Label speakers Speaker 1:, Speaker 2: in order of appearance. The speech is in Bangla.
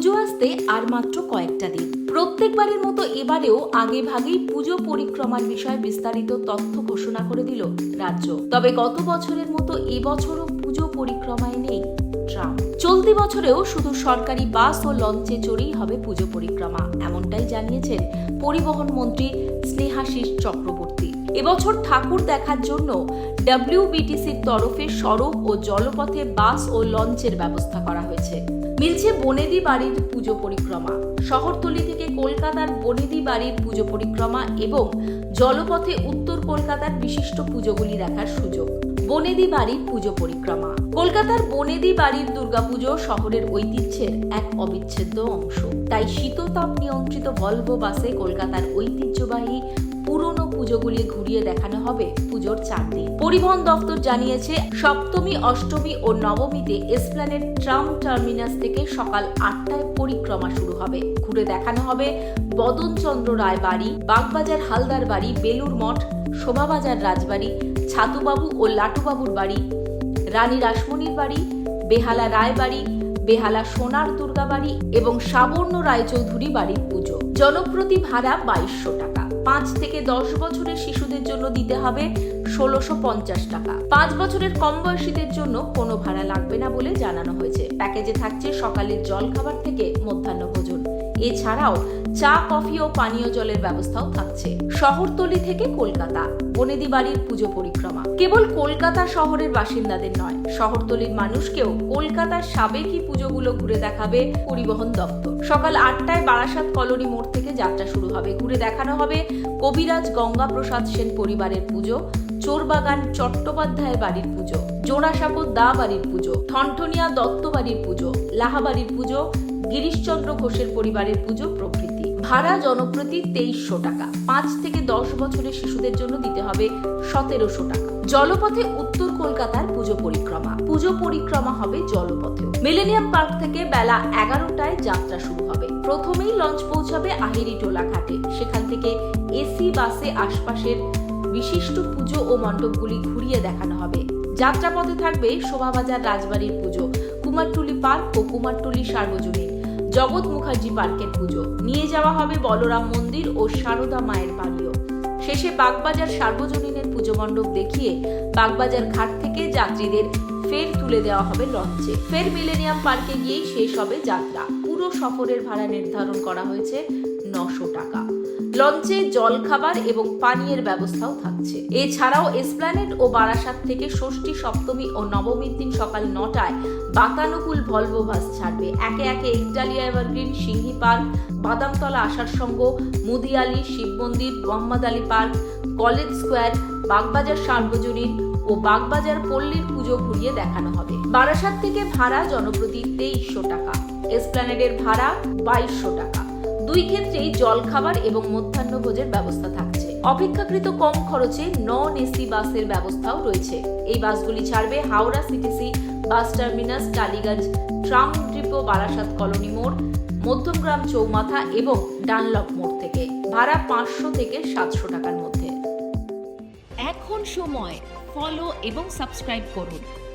Speaker 1: পুজো আসতে আর মাত্র কয়েকটা দিন। প্রত্যেকবারের মতো এবারেও আগে ভাগেই পুজো পরিক্রমার বিষয়ে বিস্তারিত তথ্য ঘোষণা করে দিল রাজ্য। তবে গত বছরের মতো এবছরও পুজো পরিক্রমায় নেই ট্রাম। চলতি বছরেও শুধু সরকারি বাস ও লঞ্চে চড়েই হবে পুজো পরিক্রমা, এমনটাই জানিয়েছেন পরিবহন মন্ত্রী স্নেহাশিস চক্রবর্তী। এবছর ঠাকুর দেখার জন্য ডাব্লিউবিটিসির তরফে সড়ক ও জলপথে বাস ও লঞ্চের ব্যবস্থা করা হয়েছে। মিলছে বনেদি বাড়ির পুজো পরিক্রমা। শহরতলি থেকে কলকাতার বনেদি বাড়ির পুজো পরিক্রমা এবং জলপথে উত্তর কলকাতার বিশিষ্ট পুজোগুলি দেখার সুযোগ। বনেদি বাড়ির পুজো পরিক্রমা। কলকাতার বনেদি বাড়ির দুর্গাপুজো শহরের ঐতিহ্যের এক অবিচ্ছেদ্য অংশ। তাই শীততাপ নিয়ন্ত্রিত ভলভো বাসে কলকাতার ঐতিহ্যবাহী পুরনো পুজোগুলি ঘুরিয়ে দেখানো হবে পুজোর চার দিন। পরিবহন দপ্তর জানিয়েছে, সপ্তমী, অষ্টমী ও নবমীতে এসপ্ল্যানেড ট্রাম টার্মিনাস থেকে সকাল আটটায় পরিক্রমা শুরু হবে। ঘুরে দেখানো হবে বদনচন্দ্র রায় বাড়ি বাগবাজার হালদার বাড়ি বেলুর মঠ, শোভাবাজার রাজবাড়ি, ছাতুবাবু ও লাটুবাবুর বাড়ি, রানী রাসমণির বাড়ি, বেহালা রায় বাড়ি বেহালা সোনার দুর্গা বাড়ি এবং সাবর্ণ রায়চৌধুরী বাড়ির পুজো। জনপ্রতি ভাড়া বাইশশো টাকা। পাঁচ থেকে দশ বছরের শিশুদের জন্য দিতে হবে ষোলোশো পঞ্চাশ টাকা। পাঁচ বছরের কম বয়সীদের জন্য কোনো ভাড়া লাগবে না বলে জানানো হয়েছে। প্যাকেজে থাকছে সকালের জল খাবার থেকে মধ্যাহ্ন ভোজন। এছাড়াও চা, কফি ও পানীয় জলের ব্যবস্থাও থাকছে। শহরতলি থেকে কলকাতা বনেদি বাড়ির পুজো পরিক্রমা। কেবল কলকাতা শহরের বাসিন্দাদের নয়, শহরতলির মানুষকেও কলকাতার সাবেকি পুজোগুলো ঘুরে দেখাবে পরিবহন দপ্তর। সকাল আটটায় বারাসাত কলোনি মোড় থেকে যাত্রা শুরু হবে। ঘুরে দেখানো হবে কবিরাজ গঙ্গা প্রসাদ সেন পরিবারের পুজো, চোরবাগান চট্টোপাধ্যায় বাড়ির পুজো, জোড়াসাঁকো দা বাড়ির পুজো, ঠনঠনিয়া দত্ত বাড়ির পুজো লাহাবাড়ির পুজো গিরিশচন্দ্র ঘোষের পরিবারের পুজো প্রভৃতি ভাড়া জনপ্রতি তেইশশো টাকা। পাঁচ থেকে দশ বছরের শিশুদের জন্য দিতে হবে সতেরোশো টাকা। জলপথে উত্তর কলকাতার পুজো পরিক্রমা। পুজো পরিক্রমা হবে জলপথেও। মিলেনিয়াম পার্ক থেকে বেলা এগারোটায় যাত্রা শুরু হবে। প্রথমেই লঞ্চ পৌঁছাবে আহিরিটোলা ঘাটে। সেখান থেকে এসি বাসে আশপাশের বিশিষ্ট পুজো ও মণ্ডপগুলি ঘুরিয়ে দেখানো হবে। যাত্রাপথে থাকবে শোভাবাজার রাজবাড়ির পুজো। কুমারটুলি পার্ক ও কুমারটুলি সার্বজনীন। জগৎ মুখার্জি পার্কের পুজো। নিয়ে যাওয়া হবে বলরাম মন্দির ও সারদা মায়ের বাড়িও শেষে বাগবাজার সার্বজনীনের পুজো মণ্ডপ দেখিয়ে বাগবাজার ঘাট থেকে যাত্রীদের ফের তুলে দেওয়া হবে লঞ্চে। ফের মিলেনিয়াম পার্কে গিয়েই শেষ হবে যাত্রা। পুরো সফরের ভাড়া নির্ধারণ করা হয়েছে নশো টাকা। লঞ্চে জলখাবার এবং পানীয়ের ব্যবস্থাও থাকছে। এছাড়াও এসপ্ল্যানেড ও বারাসাত থেকে ষষ্ঠী সপ্তমী ও নবমীর দিন সকাল নটায় বাতানুকূল ভলভো বাস ছাড়বে। একে একে Italia Evergreen, Singhi park, Badamtala আসার Sangha Mudiali, Shiv Mandir, Mohammad Ali park, college square, Bagbazar Sarbojanin ও বাগবাজার পল্লীর পুজো ঘুরিয়ে দেখানো হবে। বারাসাত থেকে ভাড়া জনপ্রতি তেইশশো টাকা। এসপ্ল্যানেডের ভাড়া বাইশশো টাকা। দুই ক্ষেত্রেই জলখাবার এবং মধ্যাহ্নভোজের ব্যবস্থা থাকছে। অপেক্ষাকৃত কম খরচে নন এসি বাসের ব্যবস্থাও রয়েছে। এই বাসগুলি ছাড়বে Howrah CTC bus terminus, Tollygunge, tram depot Barasat colony মোড়, মধ্যমগ্রাম চৌমাথা এবং ডানলপ মোড় থেকে। ভাড়া পাঁচশো থেকে সাতশো টাকার মধ্যে।
Speaker 2: এখন সময়। ফলো এবং সাবস্ক্রাইব করুন।